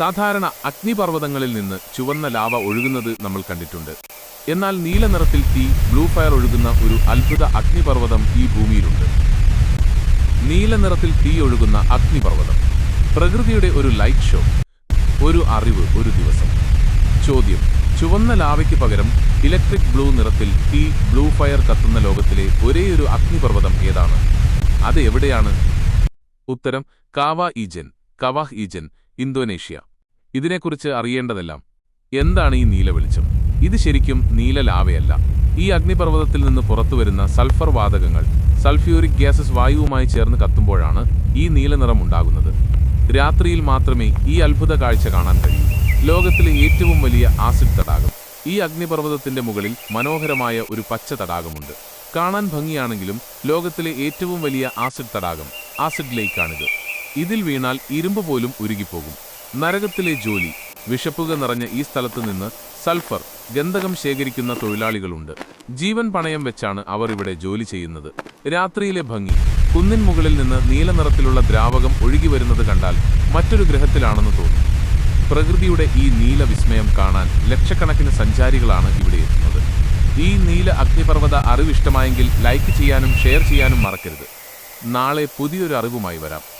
സാധാരണ അഗ്നിപർവതങ്ങളിൽ നിന്ന് ചുവന്ന ലാവ ഒഴുകുന്നത് നമ്മൾ കണ്ടിട്ടുണ്ട്. എന്നാൽ നീല നിറത്തിൽ തീ ബ്ലൂ ഫയർ ഒഴുകുന്ന ഒരു അത്ഭുത അഗ്നിപർവതം ഈ ഭൂമിയിലുണ്ട്. നീല നിറത്തിൽ തീ ഒഴുകുന്ന അഗ്നിപർവതം. പ്രകൃതിയുടെ ഒരു ലൈറ്റ് ഷോ. ഒരു അറിവ് ഒരു ദിവസം. ചോദ്യം. ചുവന്ന ലാവയ്ക്ക് പകരം ഇലക്ട്രിക് ബ്ലൂ നിറത്തിൽ തീ ബ്ലൂ ഫയർ കത്തുന്ന ലോകത്തിലെ ഒരേയൊരു അഗ്നിപർവതം ഏതാണ്? അത് എവിടെയാണ്? ഉത്തരം. Kawah Ijen. Kawah Ijen Indonesia. ഇതിനെക്കുറിച്ച് അറിയേണ്ടതെല്ലാം എന്താണ് ഈ നീല വെളിച്ചം? ഇത് ശരിക്കും നീല ലാവയല്ല. ഈ അഗ്നിപർവതത്തിൽ നിന്ന് പുറത്തുവരുന്ന സൾഫർ വാതകങ്ങൾ സൾഫ്യൂരിക് ഗ്യാസസ് വായുവുമായി ചേർന്ന് കത്തുമ്പോഴാണ് ഈ നീല നിറം ഉണ്ടാകുന്നത്. രാത്രിയിൽ മാത്രമേ ഈ അത്ഭുത കാഴ്ച കാണാൻ കഴിയൂ. ലോകത്തിലെ ഏറ്റവും വലിയ ആസിഡ് തടാകം. ഈ അഗ്നിപർവതത്തിന്റെ മുകളിൽ മനോഹരമായ ഒരു പച്ച തടാകമുണ്ട്. കാണാൻ ഭംഗിയാണെങ്കിലും ലോകത്തിലെ ഏറ്റവും വലിയ ആസിഡ് തടാകം ആസിഡ് ലേക്കാണിത്. ഇതിൽ വീണാൽ ഇരുമ്പ് പോലും ഉരുകിപ്പോകും. നരകത്തിലെ ജോലി വിഷപ്പുക നിറഞ്ഞ ഈ സ്ഥലത്ത് നിന്ന് സൾഫർ ഗന്ധകം ശേഖരിക്കുന്ന തൊഴിലാളികളുണ്ട്. ജീവൻ പണയം വെച്ചാണ് അവർ ഇവിടെ ജോലി ചെയ്യുന്നത്. രാത്രിയിലെ ഭംഗി കുന്നിൻ മുകളിൽ നിന്ന് നീല നിറത്തിലുള്ള ദ്രാവകം ഒഴുകി വരുന്നത് കണ്ടാൽ മറ്റൊരു ഗ്രഹത്തിലാണെന്ന് തോന്നും. പ്രകൃതിയുടെ ഈ നീല വിസ്മയം കാണാൻ ലക്ഷക്കണക്കിന് സഞ്ചാരികളാണ് ഇവിടെ എത്തുന്നത്. ഈ നീല അഗ്നിപർവത അറിവ് ഇഷ്ടമായെങ്കിൽ ലൈക്ക് ചെയ്യാനും ഷെയർ ചെയ്യാനും മറക്കരുത്. നാളെ പുതിയൊരു അറിവുമായി വരാം.